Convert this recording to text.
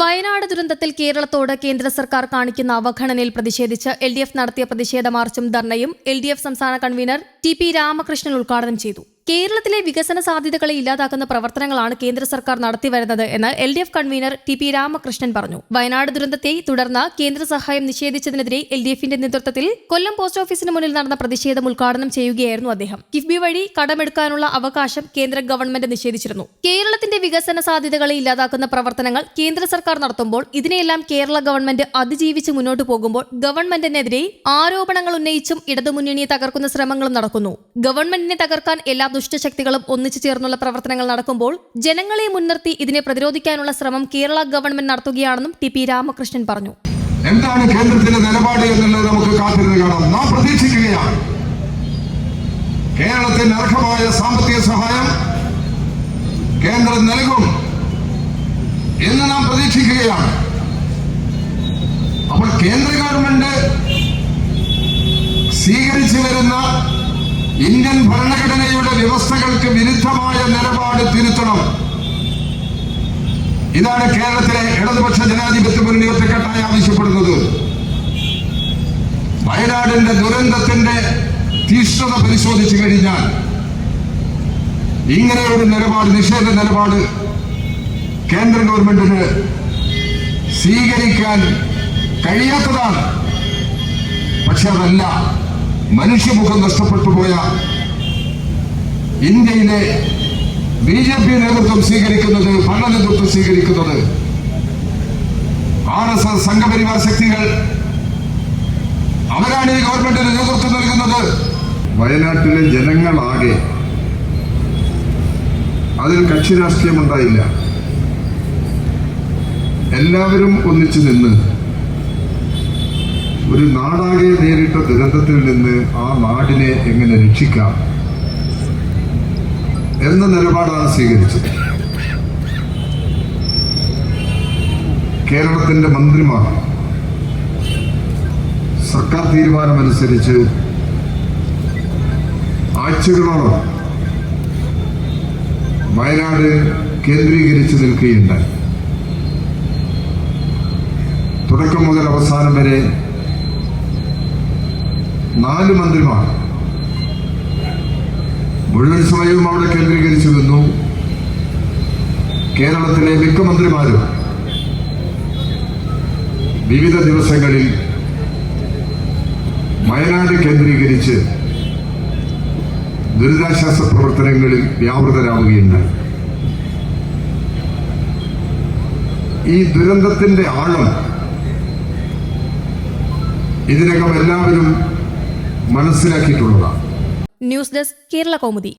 വയനാട് ദുരന്തത്തിൽ കേരളത്തോട് കേന്ദ്ര സർക്കാർ കാണിക്കുന്ന അവഗണനയിൽ പ്രതിഷേധിച്ച് എൽ നടത്തിയ പ്രതിഷേധ മാർച്ചും ധർണയും എൽ സംസ്ഥാന കൺവീനർ ടി രാമകൃഷ്ണൻ ഉദ്ഘാടനം ചെയ്തു. കേരളത്തിലെ വികസന സാധ്യതകളെ ഇല്ലാതാക്കുന്ന പ്രവർത്തനങ്ങളാണ് കേന്ദ്ര സർക്കാർ നടത്തിവരുന്നത് എന്ന് L D F convener T P Ramakrishnan പറഞ്ഞു. വയനാട് ദുരന്തത്തെ തുടർന്ന് കേന്ദ്ര സഹായം നിഷേധിച്ചതിനെതിരെ എൽ ഡി എഫിന്റെ നേതൃത്വത്തിൽ കൊല്ലം പോസ്റ്റ് ഓഫീസിന് മുന്നിൽ നടന്ന പ്രതിഷേധം ഉദ്ഘാടനം ചെയ്യുകയായിരുന്നു അദ്ദേഹം. കിഫ്ബി വഴി കടമെടുക്കാനുള്ള അവകാശം കേന്ദ്ര ഗവൺമെന്റ് നിഷേധിച്ചിരുന്നു. കേരളത്തിന്റെ വികസന സാധ്യതകളെ ഇല്ലാതാക്കുന്ന പ്രവർത്തനങ്ങൾ കേന്ദ്ര സർക്കാർ നടത്തുമ്പോൾ ഇതിനെയെല്ലാം കേരള ഗവൺമെന്റ് അതിജീവിച്ച് മുന്നോട്ട് പോകുമ്പോൾ ഗവൺമെന്റിനെതിരെ ആരോപണങ്ങൾ ഉന്നയിച്ചും ഇടതുമുന്നണിയെ തകർക്കുന്ന ശ്രമങ്ങളും നടക്കുന്നു. ഗവൺമെന്റിനെ തകർക്കാൻ എല്ലാ ദുഷ്ടശക്തികളും ഒന്നിച്ചു ചേർന്നുള്ള പ്രവർത്തനങ്ങൾ നടക്കുമ്പോൾ ജനങ്ങളെ മുൻനിർത്തി ഇതിനെ പ്രതിരോധിക്കാനുള്ള ശ്രമം കേരള ഗവൺമെന്റ് നടത്തുകയാണെന്നും ടി പി രാമകൃഷ്ണൻ പറഞ്ഞു. എന്താണ് കേന്ദ്രത്തിന്റെ നിലപാട് എന്നുള്ളത് നമുക്ക് കാത്തിരുന്ന് കാണാം. നാം പ്രതീക്ഷിക്കുകയാണ്. കേരളത്തിന് അർഹമായ സാമ്പത്തിക സഹായം കേന്ദ്രം നൽകും എന്ന് നാം പ്രതീക്ഷിക്കുകയാണ്. അപ്പോൾ കേന്ദ്ര ഗവൺമെന്റ് സ്വീകരിച്ചു വരുന്ന ഇന്ത്യൻ ഭരണഘടനയുടെ വ്യവസ്ഥകൾക്ക് വിരുദ്ധമായ നിലപാട് തിരുത്തണം. ഇതാണ് കേരളത്തിലെ ഇടതുപക്ഷ ജനാധിപത്യ മുന്നണി ഒറ്റക്കെട്ടായി ആവശ്യപ്പെടുന്നത്. വയനാടിന്റെ ദുരന്തത്തിന്റെ തീഷ്ണത പരിശോധിച്ചു കഴിഞ്ഞാൽ ഇങ്ങനെ ഒരു നിലപാട് നിഷേധ നിലപാട് കേന്ദ്ര ഗവൺമെന്റിന് സ്വീകരിക്കാൻ കഴിയാത്തതാണ്. പക്ഷെ അതല്ല മനുഷ്യമുഖം നഷ്ടപ്പെട്ടു പോയ ഇന്ത്യയിലെ ബി ജെ പി നേതൃത്വം സ്വീകരിക്കുന്നത് ഭരണ നേതൃത്വം സ്വീകരിക്കുന്നത് ആർ എസ് എസ് സംഘപരിവാർ ശക്തികൾ അവരാണ് ഈ ഗവൺമെന്റിന് നേതൃത്വം നൽകുന്നത്. വയനാട്ടിലെ ജനങ്ങളാകെ അതിൽ കക്ഷി രാഷ്ട്രീയം ഉണ്ടായില്ല. എല്ലാവരും ഒന്നിച്ചു നിന്ന് ഒരു നാടാകെ നേരിട്ട ദുരന്തത്തിൽ നിന്ന് ആ നാടിനെ എങ്ങനെ രക്ഷിക്കാം എന്ന നിലപാടാണ് സ്വീകരിച്ചത്. കേരളത്തിന്റെ മന്ത്രിമാർ സർക്കാർ തീരുമാനമനുസരിച്ച് ആഴ്ചകളോളം വയനാട് കേന്ദ്രീകരിച്ച് നിൽക്കുകയുണ്ടായി. തുടക്കം മുതൽ അവസാനം വരെ നാല് മന്ത്രിമാർ. മുഴുവൻ സമയവും അവിടെ കേന്ദ്രീകരിച്ചു നിന്നു. കേരളത്തിലെ മിക്ക മന്ത്രിമാരും വിവിധ ദിവസങ്ങളിൽ വയനാട് കേന്ദ്രീകരിച്ച് ദുരിതാശ്വാസ പ്രവർത്തനങ്ങളിൽ വ്യാപൃതരാവുകയുണ്ടായി. ഈ ദുരന്തത്തിന്റെ ആഴം ഇതിനകം എല്ലാവരും മനസ്സിലാക്കിയിട്ടുള്ളതാണ്. News desk Kerala Kaumudi.